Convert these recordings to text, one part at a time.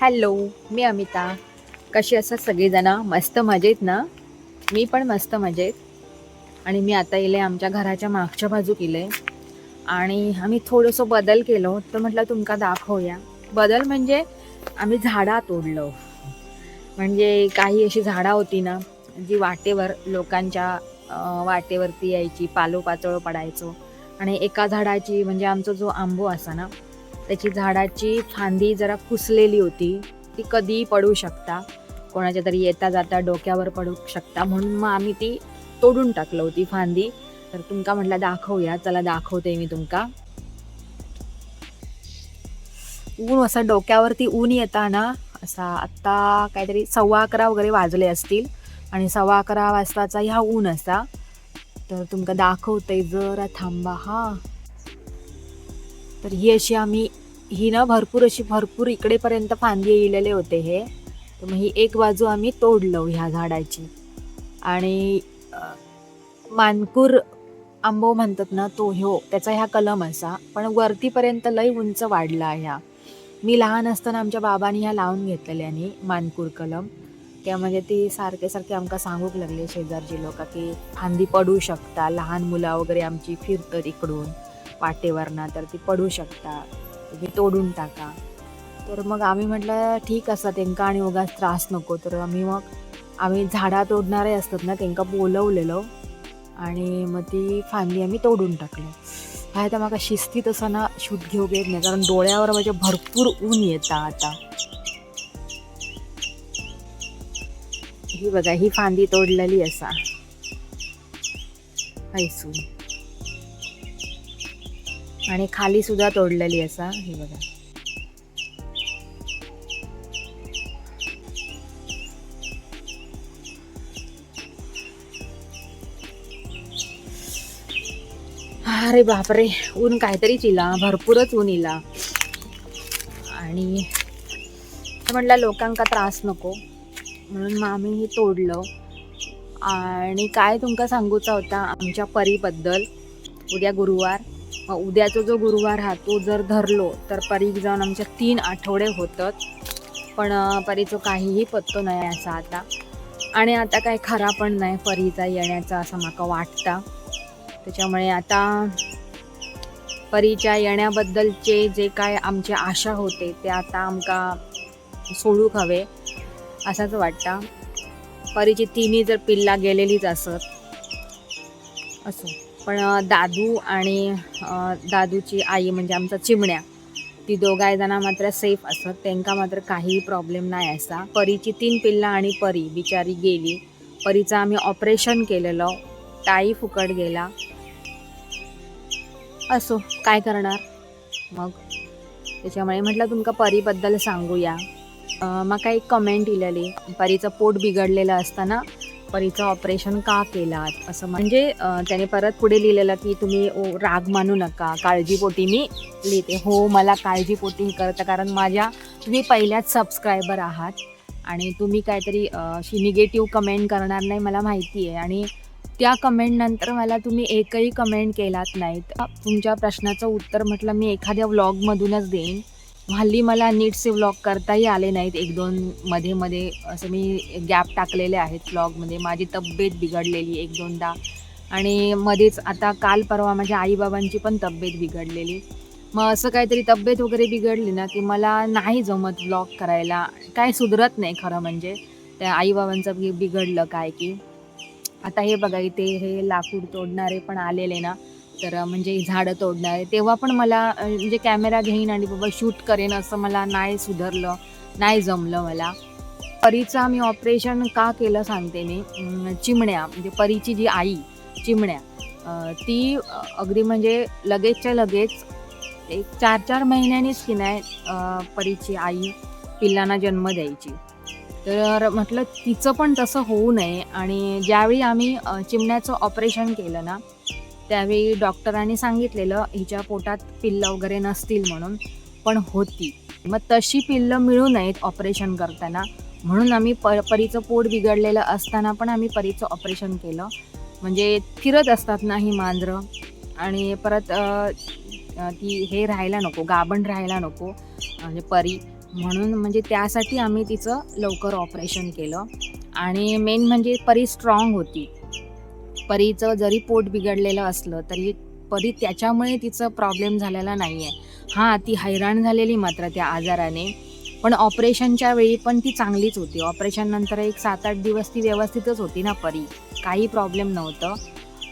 Hello मी अमिता. कशी असतात सगळीजणं? मस्त मजेत ना? मी पण मस्त मजेत. आणि मी आता इले आमच्या घराच्या मागच्या बाजू केले आणि आम्ही थोडंसं बदल केलो तर म्हटलं तुमका दाखवूया. बदल म्हणजे आम्ही झाडा तोडलो. म्हणजे काही अशी झाडं होती ना जी वाटेवर लोकांच्या वाटेवरती यायची पालोपाचोळं पडायचो. आणि एका झाडाची म्हणजे आमचा जो आंबो असा ना त्याची झाडाची फांदी जरा कुसलेली होती. ती कधीही पडू शकता. कोणाच्या तरी येता जाता डोक्यावर पडू शकता म्हणून मग आम्ही ती तोडून टाकलं होती फांदी. तर तुमका म्हटलं दाखवूया. चला दाखवते मी तुमका. ऊन असं डोक्यावरती ऊन येता ना असा आत्ता काहीतरी सव्वा अकरा वगैरे वाजले असतील आणि सव्वा अकरा वाजताचा ह्या ऊन असा. तर तुमका दाखवते जरा थांबा हा. तर ही अशी आम्ही ही ना भरपूर अशी भरपूर इकडेपर्यंत फांदी येलेले होते हे. तर मग ही एक बाजू आम्ही तोडलो ह्या झाडाची. आणि मानकूर आंबो म्हणतात ना तो ह्यो त्याचा ह्या कलम असा. पण वरतीपर्यंत लय उंच वाढला ह्या. मी लहान असताना आमच्या बाबांनी ह्या लावून घेतलेल्यानी मानकूर कलम. त्या म्हणजे ती सारखे सारखे आमकां सांगूक लागले शेजारची लोक की फांदी पडू शकता लहान मुलं वगैरे आमची फिरतात इकडून. पाटेवरनं तर ती पडू शकता. तुम्ही तोडून टाका. तर मग आम्ही म्हटलं ठीक असा त्यांना आणि उगाच त्रास नको. तर आम्ही मग आम्ही झाडा तोडणारे असतात ना त्यांका बोलवलेलो. आणि मग ती फांदी आम्ही तोडून टाकलो. काय तर म्हाका शिस्तीत असं ना शूट घेऊक येत नाही कारण डोळ्यावर म्हणजे भरपूर ऊन येता आता. ही बघा ही फांदी तोडलेली असा. हैसून आणि खाली सुद्धा तोडलेली असा हे बघा. अरे बापरे ऊन काहीतरीच इला भरपूरच ऊन इला. आणि म्हटलं लोकांका त्रास नको. म्हणून मग आम्ही हे तोडलं. आणि काय तुमका सांगूचा होता आमच्या परीबद्दल उद्या गुरुवार. उद्याचा जो गुरुवार हा तो जर धरलो तर परीक जाऊन आमच्या तीन आठवडे होतात. पण परीचं काहीही पत्तो नाही असा आता. आणि आता काय खरा पण नाही परीचा येण्याचा असं माका वाटता. त्याच्यामुळे आता परीच्या येण्याबद्दलचे जे काय आमचे आशा होते ते आता आमका सोडूक हवे असंच वाटतं. परीची तिन्ही जर पिल्ला गेलेलीच असत. असो. पण दादू आणि दादूची आई म्हणजे आमचा चिमण्या ती दोघाय जणां मात्र सेफ असत त्यांका मात्र काही प्रॉब्लेम नाही असा. परीची तीन पिल्ला आणि परी बिचारी गेली. परीचं आम्ही ऑपरेशन केलेलं. टाई फुकट गेला. असो काय करणार? मग? त्याच्यामुळे म्हटलं तुमका परीबद्दल सांगूया. म्हाका एक कमेंट इलेली परीचं पोट बिघडलेलं असताना परीचं ऑपरेशन का केलात? असं म्हणजे त्याने परत पुढे लिहिलेलं की तुम्ही ओ, राग मानू नका काळजीपोटी मी लिहिते. हो मला काळजीपोटी करतं कारण माझ्या तुम्ही पहिल्याच सबस्क्रायबर आहात आणि तुम्ही काहीतरी अशी निगेटिव्ह कमेंट करणार नाही मला माहिती आहे. आणि त्या कमेंटनंतर मला तुम्ही एकही कमेंट केलात नाहीत. तुमच्या प्रश्नाचं उत्तर म्हटलं मी एखाद्या व्लॉगमधूनच देईन. हल्ली मला नीटचे व्लॉग करताही आले नाहीत. एक दोन मध्ये मध्ये असं मी गॅप टाकलेले आहेत व्लॉगमध्ये माझी तब्येत बिघडलेली एक दोनदा. आणि मध्येच आता काल परवा माझ्या आईबाबांची पण तब्येत बिघडलेली. मग असं काहीतरी तब्येत वगैरे बिघडली ना की मला नाही जमत व्लॉग करायला. काय सुधरत नाही खरं म्हणजे. त्या आईबाबांचं बिघडलं काय की. आता हे बघा इथे हे लाकूड तोडणारे पण आलेले ना. तर म्हणजे झाडं तोडणार. तेव्हा पण मला म्हणजे कॅमेरा घेईन आणि बाबा शूट करेन असं मला नाही सुधरलं नाही जमलं मला. परीचं आम्ही ऑपरेशन का केलं सांगते मी. चिमण्या म्हणजे परीची जी आई चिमण्या ती अगदी म्हणजे लगेचच्या लगेच एक चार चार महिन्यांनीच की नाही परीची आई पिल्लांना जन्म द्यायची. तर म्हटलं तिचं पण तसं होऊ नये. आणि ज्यावेळी आम्ही चिमण्याचं ऑपरेशन केलं ना त्यावेळी डॉक्टरांनी सांगितलेलं हिच्या पोटात पिल्लं वगैरे नसतील म्हणून पण होती. मग तशी पिल्लं मिळू नयेत ऑपरेशन करताना. म्हणून आम्ही प परीचं पोट बिघडलेलं असताना पण आम्ही परीचं ऑपरेशन केलं. म्हणजे फिरत असतात ना ही मांजरं. आणि परत ती हे राहायला नको गाभण राहायला नको. म्हणजे परी. म्हणून म्हणजे त्यासाठी आम्ही तिचं लवकर ऑपरेशन केलं. आणि मेन म्हणजे परी स्ट्रॉंग होती. परीचं जरी पोट बिघडलेलं असलं तरी परी त्याच्यामुळे तिचं प्रॉब्लेम झालेला नाही आहे हां ती हैराण झालेली मात्र त्या आजाराने. पण ऑपरेशनच्या वेळी पण ती चांगलीच होती. ऑपरेशननंतर एक सात आठ दिवस ती व्यवस्थितच होती ना परी. काही प्रॉब्लेम नव्हतं.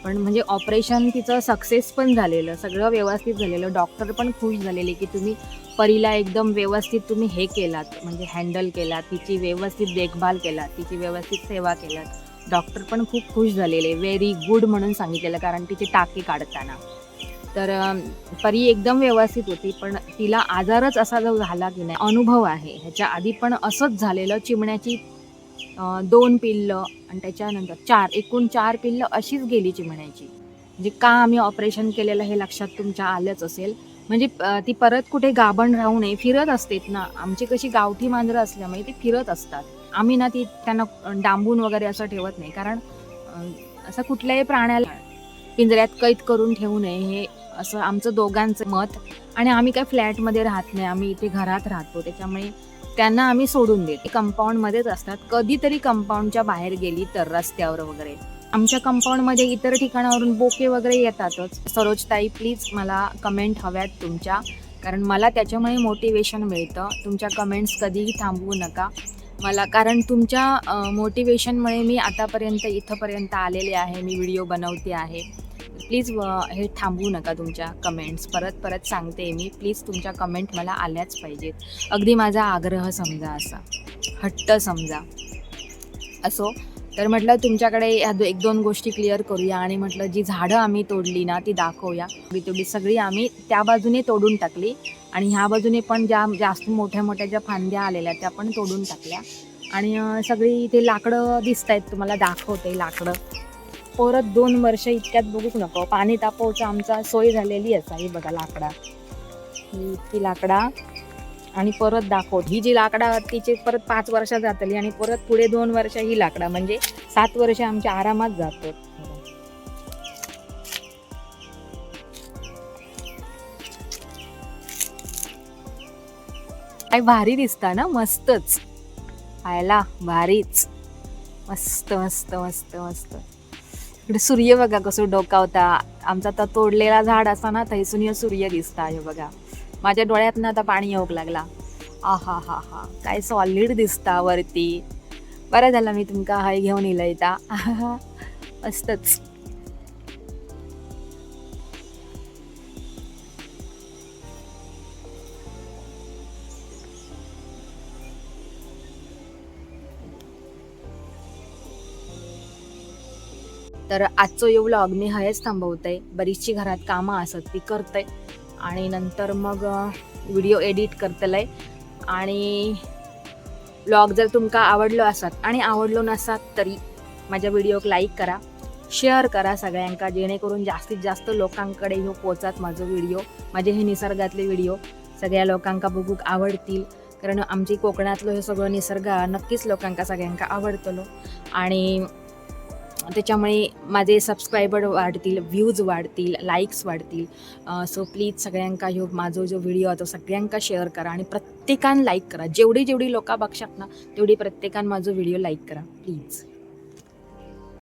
पण म्हणजे ऑपरेशन तिचं सक्सेस पण झालेलं. सगळं व्यवस्थित झालेलं. डॉक्टर पण खुश झालेले की तुम्ही परीला एकदम व्यवस्थित तुम्ही हे केलात. म्हणजे हँडल केलात. तिची व्यवस्थित देखभाल केलात. तिची व्यवस्थित सेवा केलात. डॉक्टर पण खूप खुश झालेले व्हेरी गुड म्हणून सांगितलेलं कारण तिचे टाके काढताना. तर परी एकदम व्यवस्थित होती पण तिला आजारच असा जो झाला की नाही अनुभव आहे. ह्याच्या आधी पण असंच झालेलं चिमण्याची दोन पिल्लं आणि त्याच्यानंतर चार एकूण चार पिल्लं अशीच गेली चिमण्याची. म्हणजे का आम्ही ऑपरेशन केलेलं हे लक्षात तुमच्या आलंच असेल? म्हणजे ती परत कुठे गाभण राहू नये फिरत असतेत ना. आमची कशी गावठी मांजरं असल्यामुळे ती फिरत असतात. आम्ही ना ती त्यांना डांबून वगैरे असं ठेवत नाही. कारण असं कुठल्याही प्राण्याला पिंजऱ्यात कैद करून ठेवू नये हे असं आमचं दोघांचं मत. आणि आम्ही काय फ्लॅटमध्ये राहत नाही आम्ही इथे घरात राहतो. त्याच्यामुळे त्यांना आम्ही सोडून देतो कंपाऊंडमध्येच असतात. कधीतरी कंपाऊंडच्या बाहेर गेली तर रस्त्यावर वगैरे. आमच्या कंपाऊंडमध्ये इतर ठिकाणावरून बोके वगैरे येतातच. सरोजताई प्लीज मला कमेंट हव्यात तुमच्या. कारण मला त्याच्यामुळे मोटिवेशन मिळतं. तुमच्या कमेंट्स कधीही थांबवू नका. मला. कारण तुमच्या मोटिवेशनमुळे मी आतापर्यंत इथंपर्यंत आलेले आहे. मी व्हिडिओ बनवते आहे. प्लीज हे थांबवू नका तुमच्या कमेंट्स परत परत सांगते मी. प्लीज तुमच्या कमेंट मला आल्याच पाहिजेत. अगदी माझा आग्रह समजा असा. हट्ट समजा. असो. तर म्हटलं तुमच्याकडे ह्या दो एक दोन गोष्टी क्लिअर करूया आणि म्हटलं जी झाडं आम्ही तोडली ना ती दाखवूया. ती तेवढी सगळी आम्ही त्या बाजूने तोडून टाकली आणि ह्या बाजूने पण ज्या जास्त मोठ्या मोठ्या ज्या फांद्या आलेल्या त्या पण तोडून टाकल्या. आणि सगळी इथे लाकडं दिसत आहेत तुम्हाला दाखवते लाकडं. परत दोन वर्ष इतक्यात बघूच नको. पाणी तापवचं आमचा सोय झालेली असा ही बघा लाकडा. ही इतकी लाकडा. आणि परत दाखवत. ही जी लाकडा तिचे परत पाच वर्ष जातली आणि परत पुढे दोन वर्ष ही लाकडा. म्हणजे सात वर्ष आमच्या आरामात जातात. काय भारी दिसता ना? मस्तच. खायला भारीच. मस्त मस्त मस्त मस्त. इकडे सूर्य बघा कसं डोकावता. आमचा आता तोडलेला झाड असा ना थैसून सूर्य दिसता हे बघा. माझ्या डोळ्यातनं आता पाणी येऊक लागला. आहा हा हा. काय सॉलिड दिसता वरती. बरं झालं मी तुमका हय घेऊन येलं इता मस्तच. तर आजचो यो व्लॉग मी हयच थांबवतंय. बरीचशी घरात कामं असत ती करतंय. आणि नंतर मग व्हिडिओ एडिट करतलंय. आणि ब्लॉग जर तुमका आवडलो असत आणि आवडलो नसात तरी माझ्या व्हिडिओक लाईक करा शेअर करा सगळ्यांका जेणेकरून जास्तीत जास्त लोकांकडे ह्यो पोचात माझं व्हिडिओ माझे हे निसर्गातले व्हिडिओ. सगळ्या लोकांका बघूक आवडतील कारण आमची कोकणातलं हे सगळं निसर्ग नक्कीच लोकांका सगळ्यांका आवडतलो. आणि त्याच्यामुळे माझे सबस्क्रायबर वाढतील व्ह्यूज वाढतील लाईक्स वाढतील. सो प्लीज सगळ्यांका ह्यो माझो जो व्हिडिओ तो सगळ्यांका शेअर करा आणि प्रत्येकान लाईक करा. जेवढी जेवढी लोकां बघशात ना तेवढी प्रत्येकान माझो व्हिडिओ लाईक करा प्लीज